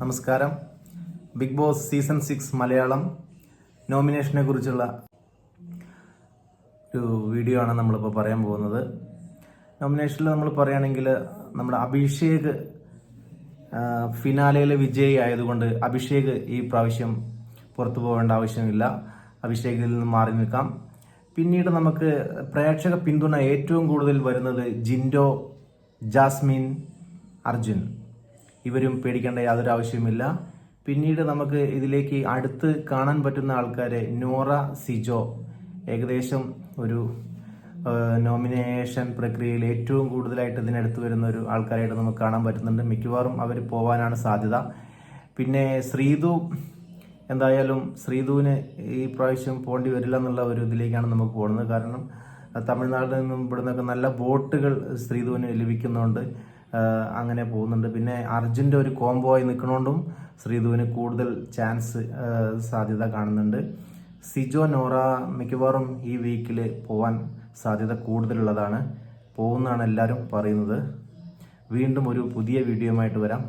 നമസ്കാരം. Big Boss season six Malayalam നോമിനേഷനെ കുറിച്ചുള്ള ഒരു വീഡിയോ ആണ് നമ്മളിപ്പോൾ പറയാൻ പോകുന്നത്. നോമിനേഷനിൽ നമ്മൾ പറയുകയാണെങ്കിൽ നമ്മുടെ അഭിഷേക് ഫിനാലയിലെ വിജയി ആയതുകൊണ്ട് അഭിഷേക് ഈ പ്രാവശ്യം പുറത്തു പോകേണ്ട ആവശ്യമില്ല. അഭിഷേകിൽ നിന്ന് മാറി നിൽക്കാം. പിന്നീട് നമുക്ക് പ്രേക്ഷക പിന്തുണ ഏറ്റവും കൂടുതൽ വരുന്നത് ജിൻഡോ ജാസ്മിൻ അർജുൻ. ഇവരും പേടിക്കേണ്ട യാതൊരു ആവശ്യവുമില്ല. പിന്നീട് നമുക്ക് ഇതിലേക്ക് അടുത്ത് കാണാൻ പറ്റുന്ന ആൾക്കാരെ നോറ സിജോ. ഏകദേശം ഒരു നോമിനേഷൻ പ്രക്രിയയിൽ ഏറ്റവും കൂടുതലായിട്ട് ഇതിനടുത്ത് വരുന്ന ഒരു ആൾക്കാരായിട്ട് നമുക്ക് കാണാൻ പറ്റുന്നുണ്ട്. മിക്കവാറും അവർ പോവാനാണ് സാധ്യത. പിന്നെ ശ്രീതു എന്തായാലും ശ്രീധുവിന് ഈ പ്രാവശ്യം പോകേണ്ടി വരില്ല എന്നുള്ള ഒരു ഇതിലേക്കാണ് നമുക്ക് പോകുന്നത്. കാരണം തമിഴ്നാട്ടിൽ നിന്നും ഇവിടുന്നൊക്കെ നല്ല ബോട്ടുകൾ ശ്രീധുവിന് ലഭിക്കുന്നുണ്ട്. അങ്ങനെ പോകുന്നുണ്ട്. പിന്നെ അർജുന്റെ ഒരു കോംബോ ആയി നിൽക്കണോണ്ടും ശ്രീധുവിന് കൂടുതൽ ചാൻസ് സാധ്യത കാണുന്നുണ്ട്. സിജോ നോറ മിക്കവാറും ഈ വീക്കിൽ പോവാൻ സാധ്യത കൂടുതലുള്ളതാണ്. പോകുന്നതാണ് എല്ലാവരും പറയുന്നത്. വീണ്ടും ഒരു പുതിയ വീഡിയോയുമായിട്ട് വരാം.